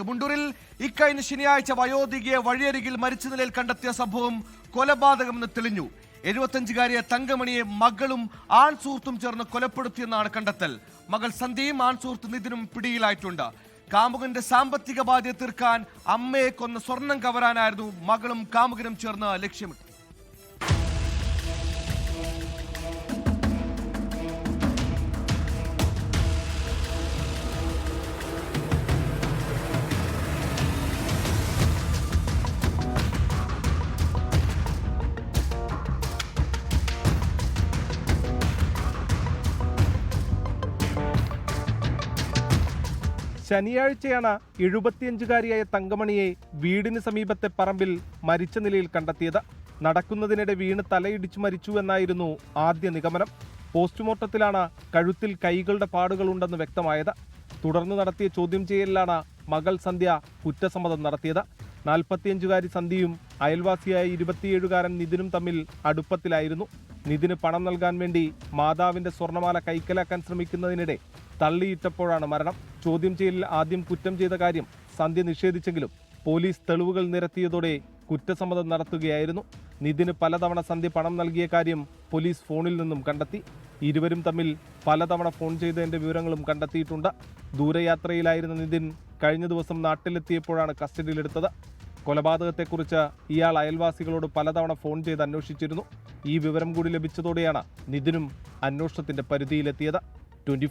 മുണ്ടൂരിൽ ഇക്കഴിഞ്ഞ ശനിയാഴ്ച വയോധികയെ വഴിയരികിൽ മരിച്ച നിലയിൽ കണ്ടെത്തിയ സംഭവം കൊലപാതകമെന്ന് തെളിഞ്ഞു. എഴുപത്തഞ്ചുകാരിയെ തങ്കമണിയെ മകളും ആൺ സുഹൃത്തും ചേർന്ന് കൊലപ്പെടുത്തിയെന്നാണ് കണ്ടെത്തൽ. മകൾ സന്ധ്യയും ആൺ സുഹൃത്ത് നിതിനും പിടിയിലായിട്ടുണ്ട്. കാമുകന്റെ സാമ്പത്തിക ബാധ്യത തീർക്കാൻ അമ്മയെ കൊന്ന് സ്വർണം കവരാനായിരുന്നു മകളും കാമുകനും ചേർന്ന് ലക്ഷ്യമിട്ടത്. ശനിയാഴ്ചയാണ് എഴുപത്തിയഞ്ചുകാരിയായ തങ്കമണിയെ വീടിന് സമീപത്തെ പറമ്പിൽ മരിച്ച നിലയിൽ കണ്ടെത്തിയത്. നടക്കുന്നതിനിടെ വീണ് തലയിടിച്ചു മരിച്ചു എന്നായിരുന്നു ആദ്യ നിഗമനം. പോസ്റ്റ്മോർട്ടത്തിലാണ് കഴുത്തിൽ കൈകളുടെ പാടുകളുണ്ടെന്ന് വ്യക്തമായത്. തുടർന്ന് നടത്തിയ ചോദ്യം ചെയ്യലിലാണ് മകൾ സന്ധ്യ കുറ്റസമ്മതം നടത്തിയത്. നാൽപ്പത്തിയഞ്ചുകാരി സന്ധ്യയും അയൽവാസിയായ ഇരുപത്തിയേഴുകാരൻ നിതിനും തമ്മിൽ അടുപ്പത്തിലായിരുന്നു. നിതിന് പണം നൽകാൻ വേണ്ടി മാതാവിന്റെ സ്വർണമാല കൈക്കലാക്കാൻ ശ്രമിക്കുന്നതിനിടെ തള്ളിയിട്ടപ്പോഴാണ് മരണം. ചോദ്യം ചെയ്യലിൽ ആദ്യം കുറ്റം ചെയ്ത കാര്യം സന്ധ്യ നിഷേധിച്ചെങ്കിലും പോലീസ് തെളിവുകൾ നിരത്തിയതോടെ കുറ്റസമ്മതം നടത്തുകയായിരുന്നു. നിതിന് പലതവണ സന്ധ്യ പണം നൽകിയ കാര്യം പോലീസ് ഫോണിൽ നിന്നും കണ്ടെത്തി. ഇരുവരും തമ്മിൽ പലതവണ ഫോൺ ചെയ്തതിന്റെ വിവരങ്ങളും കണ്ടെത്തിയിട്ടുണ്ട്. ദൂരയാത്രയിലായിരുന്ന നിതിൻ കഴിഞ്ഞ ദിവസം നാട്ടിലെത്തിയപ്പോഴാണ് കസ്റ്റഡിയിലെടുത്തത്. കൊലപാതകത്തെക്കുറിച്ച് ഇയാൾ അയൽവാസികളോട് പലതവണ ഫോൺ ചെയ്ത് അന്വേഷിച്ചിരുന്നു. ഈ വിവരം കൂടി ലഭിച്ചതോടെയാണ് നിതിനും അന്വേഷണത്തിന്റെ പരിധിയിലെത്തിയത്. ട്വന്റി